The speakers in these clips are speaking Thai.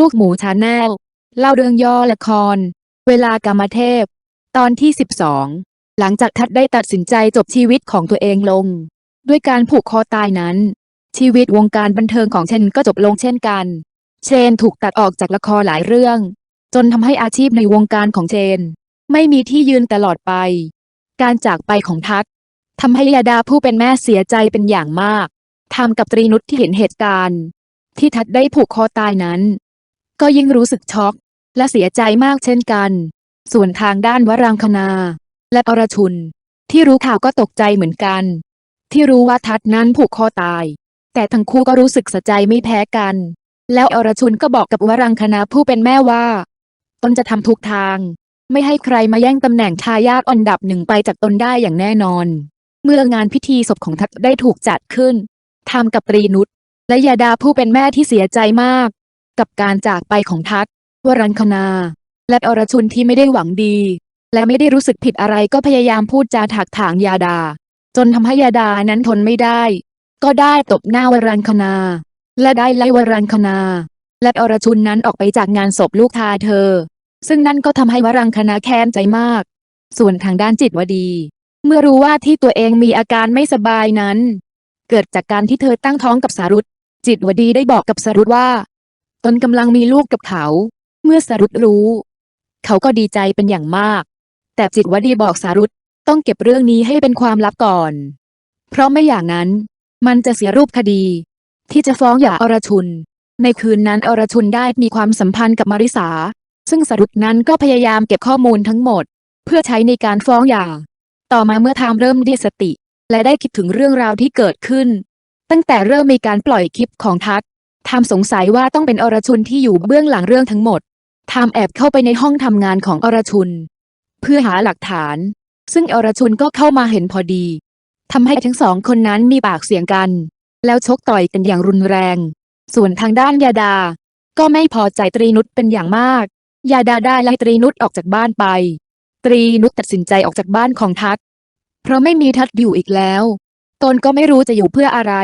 ลูกหมูชาแนล เล่าเรื่องย่อละคร เวลากรรมเทพ ตอนที่ 12 หลังจากทัดได้ตัดสินใจจบชีวิตของตัวเองลง ด้วยการผูกคอตายนั้น ชีวิตวงการบันเทิงของเชนก็จบลงเช่นกัน เชนถูกตัดออกจากละครหลายเรื่อง จนทำให้อาชีพในวงการของเชน ไม่มีที่ยืนตลอดไป การจากไปของทัดทำให้ยาดาผู้เป็นแม่เสียใจเป็นอย่างมากทำกับตรีนุชที่เห็นเหตุการณ์ ที่ทัดได้ผูกคอตายนั้น ก็ยิ่งรู้สึกช็อก และเสียใจมากเช่นกัน ส่วนทางด้านวรังคณา และอรชุน ที่รู้ข่าวก็ตกใจเหมือนกัน ที่รู้ว่าทัดนั้นผูกคอตาย แต่ทั้งคู่ก็รู้สึกสียใจไม่แพ้กัน แล้วอรชุนก็บอกกับวรังคณาผู้เป็นแม่ว่า ตนจะทำทุกทาง ไม่ให้ใครมาแย่งตำแหน่งทายาทอันดับหนึ่งไปจากตนได้อย่างแน่นอน เมื่องานพิธีศพของทัดได้ถูกจัดขึ้นทำกับตรีนุชและยาดาผู้เป็นแม่ที่เสียใจมาก กับการจากไปของทัดวรังคณา และอรชุนที่ไม่ได้หวังดี และไม่ได้รู้สึกผิดอะไรก็พยายามพูดจาถักถางยาดา จนทำให้ยาดานั้นทนไม่ได้ ก็ได้ตบหน้าวรังคณา และได้ไล่วรังคณา และอรชุนนั้นออกไปจากงานศพลูกทาเธอ ซึ่งนั่นก็ทำให้วรังคณาแค้นใจมาก ส่วนทางด้านจิตวดี เมื่อรู้ว่าที่ตัวเองมีอาการไม่สบายนั้น เกิดจากการที่เธอตั้งท้องกับสารุตจิตวดีได้บอกกับสารุตว่า ตนกำลังมีลูกกับเขา เมื่อสารุตรู้ เขาก็ดีใจเป็นอย่างมาก แต่จิตวดีบอกสารุตต้องเก็บเรื่องนี้ให้เป็นความลับก่อน เพราะไม่อย่างนั้น มันจะเสียรูปคดี ที่จะฟ้องหย่าอรชุน ในคืนนั้นอรชุนได้มีความสัมพันธ์กับมาริสา ซึ่งสรุปนั้นก็พยายามเก็บข้อมูลทั้งหมด เพื่อใช้ในการฟ้องหย่า ต่อมาเมื่อทามเริ่มได้สติ และได้คิดถึงเรื่องราวที่เกิดขึ้น ตั้งแต่เริ่มมีการปล่อยคลิปของทัศ ทามสงสัยว่าต้องเป็นอรชุนที่อยู่เบื้องหลังเรื่องทั้งหมด ทามแอบเข้าไปในห้องทำงานของอรชุน เพื่อหาหลักฐาน ซึ่งอรชุนก็เข้ามาเห็นพอดีทำให้ทั้งสองคนนั้นมีปากเสียงกัน แล้วชกต่อยกันอย่างรุนแรง ส่วนทางด้านยาดา ก็ไม่พอใจตรีนุชเป็นอย่างมาก ยาดาได้ไล่ตรีนุชออกจากบ้านไป ตรีนุชตัดสินใจออกจากบ้านของทัศเพราะไม่มีทัศอยู่อีกแล้ว ตนก็ไม่รู้จะอยู่เพื่ออะไร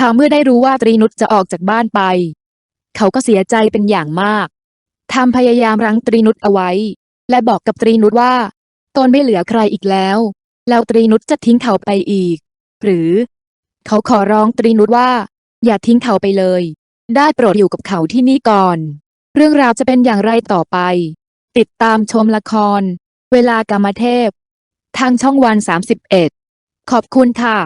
ถ้าเมื่อได้รู้ว่าตรีนุชจะออกจากบ้านไป เขาก็เสียใจเป็นอย่างมากทำพยายามรั้งตรีนุชเอาไว้ และบอกกับตรีนุชว่า ตนไม่เหลือใครอีกแล้ว แล้วตรีนุชจะทิ้งเขาไปอีก หรือ เขาขอร้องตรีนุชว่า อย่าทิ้งเขาไปเลย ได้โปรดอยู่กับเขาที่นี่ก่อน เรื่องราวจะเป็นอย่างไรต่อไป ติดตามชมละคร เวลากรรมเทพ ทางช่องวัน 31 ขอบคุณค่ะ